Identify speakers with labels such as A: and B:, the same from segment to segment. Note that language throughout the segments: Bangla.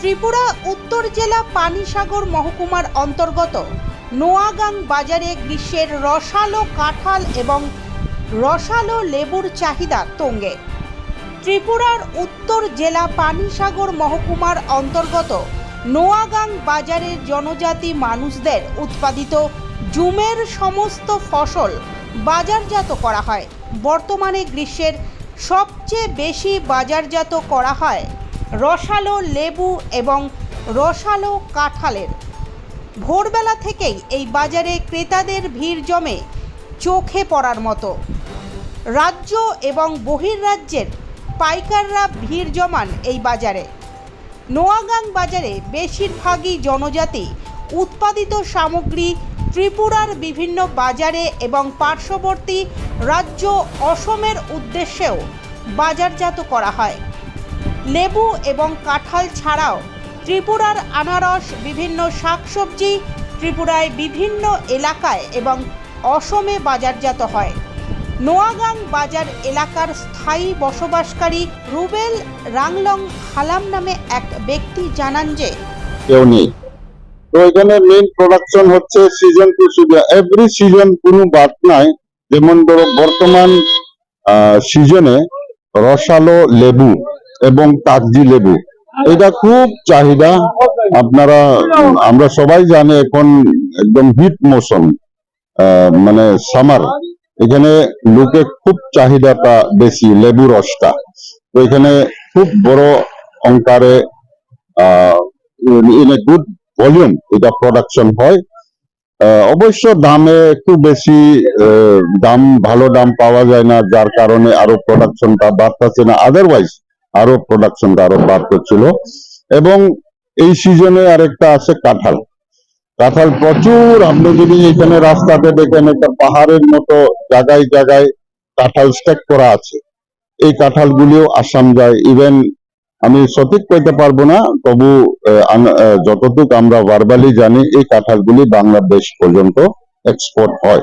A: ত্রিপুরা উত্তর জেলা পানিসাগর মহকুমার অন্তর্গত নোয়াগাং বাজারে গ্রীষ্মের রসালো কাঁঠাল এবং রসালো লেবুর চাহিদা তঙ্গে। ত্রিপুরার উত্তর জেলা পানিসাগর মহকুমার অন্তর্গত নোয়াগাং বাজারের জনজাতি মানুষদের উৎপাদিত জুমের সমস্ত ফসল বাজারজাত করা হয়। বর্তমানে গ্রীষ্মের সবচেয়ে বেশি বাজারজাত করা হয় রসালো লেবু এবং রসালো কাঁঠালের। ভোরবেলা থেকেই এই বাজারে ক্রেতাদের ভিড় জমে, চোখে পড়ার মতো। রাজ্য এবং বহির্রাজ্যের পাইকাররা ভিড় জমান এই বাজারে। নোয়াগাং বাজারে বেশিরভাগই জনজাতি উৎপাদিত সামগ্রী ত্রিপুরার বিভিন্ন বাজারে এবং পার্শ্ববর্তী রাজ্য অসমের উদ্দেশ্যেও বাজারজাত করা হয়। লেবু এবং কাঁঠাল ছাড়াও ত্রিপুরার আনারস, বিভিন্ন শাকসবজি ত্রিপুরায় বিভিন্ন এলাকায় এবং অসমে বাজারজাত হয়। নোয়াগাং বাজার এলাকার স্থায়ী বসবাসকারী রুবেল রাংলং হালাম নামে এক ব্যক্তি জানান যে,
B: কেউ নেই। তো এখানে প্রোডাকশন হচ্ছে season to season every season কোনো বাদ নাই, যেমন ধরো বর্তমান সিজনে রসালো লেবু এবং কাগজি লেবু। এটা খুব চাহিদা। আপনারা, আমরা সবাই জানি এখন একদম হিট মৌসুম মানে সামার। এখানে লোকে খুব চাহিদাটা বেশি, লেবু রসটা। তো এখানে খুব বড় অঙ্কারে ইন এ গুড ভলিউম এটা প্রোডাকশন হয়। অবশ্য দামে একটু বেশি দাম, ভালো দাম পাওয়া যায় না, যার কারণে আরও প্রোডাকশনটা বাড়তেছে না। আদারওয়াইজ আরও প্রোডাকশনটা আরও বাড়তেছিল এবং এই সিজনে আরেকটা আছে কাঁঠাল। কাঁঠাল প্রচুর, আপনি যদি এখানে রাস্তাতে দেখেন, একটা পাহাড়ের মতো জায়গায় জায়গায় কাঁঠাল স্ট্যাক করা আছে। এই কাঁঠালগুলিও আসাম যায়। ইভেন আমি সঠিক কইতে পারব না, তবু আন- আমরা ভার্বালি জানি, এই কাঁঠালগুলি বাংলাদেশ পর্যন্ত এক্সপোর্ট হয়।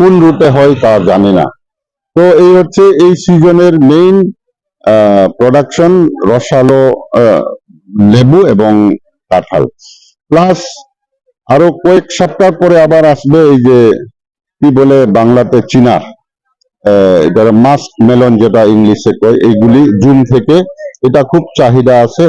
B: কোন রুটে হয় তা জানি না। তো এই হচ্ছে, এই সিজনের মেইন প্রোডাকশন রসালো লেবু এবং কাঁঠাল। প্লাস আরও কয়েক সপ্তাহ পরে আবার আসবে এই যে, কি বলে বাংলাতে চিনার মাস্ক মেলন যেটা ইংলিশে কয়, এইগুলি জুন থেকে। এটা খুব চাহিদা আছে।